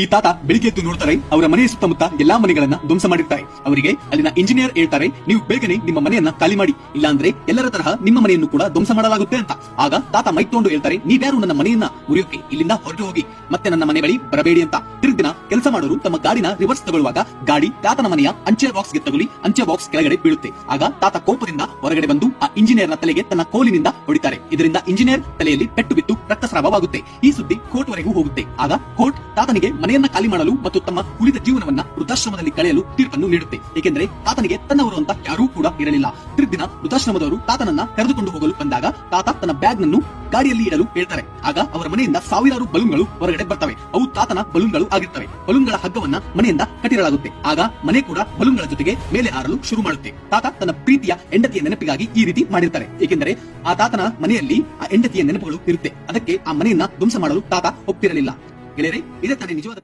ಈ ತಾತ ಬೆಳಿಗ್ಗೆ ಎದ್ದು ನೋಡ್ತಾರೆ, ಅವರ ಮನೆಯ ಸುತ್ತಮುತ್ತ ಎಲ್ಲಾ ಮನೆಗಳನ್ನ ಧ್ವಂಸ ಮಾಡಿರ್ತಾರೆ. ಅವರಿಗೆ ಅಲ್ಲಿನ ಇಂಜಿನಿಯರ್ ಹೇಳ್ತಾರೆ, ನೀವು ಬೇಗನೆ ನಿಮ್ಮ ಮನೆಯನ್ನ ಖಾಲಿ ಮಾಡಿ, ಇಲ್ಲಾಂದ್ರೆ ಎಲ್ಲರ ತರಹ ನಿಮ್ಮ ಮನೆಯನ್ನು ಕೂಡ ಧ್ವಂಸ ಮಾಡಲಾಗುತ್ತೆ ಅಂತ. ಆಗ ತಾತ ಮೈತೊಂಡು ಹೇಳ್ತಾರೆ, ನೀವ್ಯಾರು ನನ್ನ ಮನೆಯನ್ನ ಮುರಿಯೋಕೆ ಇಲ್ಲಿಂದ ಹೊರಟು ಹೋಗಿ ಮತ್ತೆ ನನ್ನ ಮನೆ ಬಳಿ ಬರಬೇಡಿ ಅಂತ. ಕೆಲಸ ಮಾಡೋರು ತಮ್ಮ ಗಾಡಿನ ರಿವರ್ಸ್ ತಗೊಳ್ಳುವಾಗ ಗಾಡಿ ತಾತನ ಮನೆಯ ಅಂಚೆ ಬಾಕ್ಸ್ಗೆ ತಗುಲಿ, ಅಂಚೆ ಬಾಕ್ಸ್ ಕೆಳಗಡೆ ಬೀಳುತ್ತೆ. ಆಗ ತಾತ ಕೋಪದಿಂದ ಹೊರಗಡೆ ಬಂದು ಆ ಇಂಜಿನಿಯರ್ನ ತಲೆಗೆ ತನ್ನ ಕೋಲಿನಿಂದ ಹೊಡಿತಾರೆ. ಇದರಿಂದ ಇಂಜಿನಿಯರ್ ತಲೆಯಲ್ಲಿ ಪೆಟ್ಟು ಬಿತ್ತು, ರಕ್ತಸ್ರಾವವಾಗುತ್ತೆ. ಈ ಸುದ್ದಿ ಕೋರ್ಟ್ ವರೆಗೂ ಹೋಗುತ್ತೆ. ಆಗ ಕೋರ್ಟ್ ತಾತನಿಗೆ ಮನೆಯನ್ನ ಖಾಲಿ ಮಾಡಲು ಮತ್ತು ತಮ್ಮ ಉಳಿದ ಜೀವನವನ್ನ ವೃದ್ಧಾಶ್ರಮದಲ್ಲಿ ಕಳೆಯಲು ತೀರ್ಪನ್ನು ನೀಡುತ್ತೆ. ಏಕೆಂದರೆ ತಾತನಿಗೆ ತನ್ನವರು ಅಂತ ಯಾರೂ ಕೂಡ ಇರಲಿಲ್ಲ. ತಿರುಗಿನ ವೃದ್ಧಾಶ್ರಮದವರು ತಾತನನ್ನ ಕರೆದುಕೊಂಡು ಹೋಗಲು ಬಂದಾಗ ತಾತ ತನ್ನ ಬ್ಯಾಗ್ ನನ್ನು ಗಾಡಿಯಲ್ಲಿ ಇಡಲು ಹೇಳ್ತಾರೆ. ಆಗ ಅವರ ಮನೆಯಿಂದ ಸಾವಿರಾರು ಬಲೂನ್ಗಳು ಹೊರಗಡೆ ಬರ್ತವೆ. ಅವು ತಾತನ ಬಲೂನ್ಗಳು ಆಗಿರ್ತವೆ. ಬಲೂನ್ಗಳ ಹಗ್ಗವನ್ನ ಮನೆಯಿಂದ ಕಟ್ಟಿರಲಾಗುತ್ತೆ. ಆಗ ಮನೆ ಕೂಡ ಬಲೂನ್ಗಳ ಜೊತೆಗೆ ಮೇಲೆ ಹಾರಲು ಶುರು ಮಾಡುತ್ತೆ. ತಾತ ತನ್ನ ಪ್ರೀತಿಯ ಹೆಂಡತಿಯ ನೆನಪಿಗಾಗಿ ಈ ರೀತಿ ಮಾಡಿರ್ತಾರೆ. ಏಕೆಂದರೆ ಆ ತಾತನ ಮನೆಯಲ್ಲಿ ಆ ಹೆಂಡತಿಯ ನೆನಪುಗಳು ಇರುತ್ತೆ. ಅದಕ್ಕೆ ಆ ಮನೆಯನ್ನ ಧ್ವಂಸ ಮಾಡಲು ತಾತ ಒಪ್ಪಿರಲಿಲ್ಲ. ಗೆಳೆಯರೆ, ಇದೇ ತಾನೇ ನಿಜವಾದ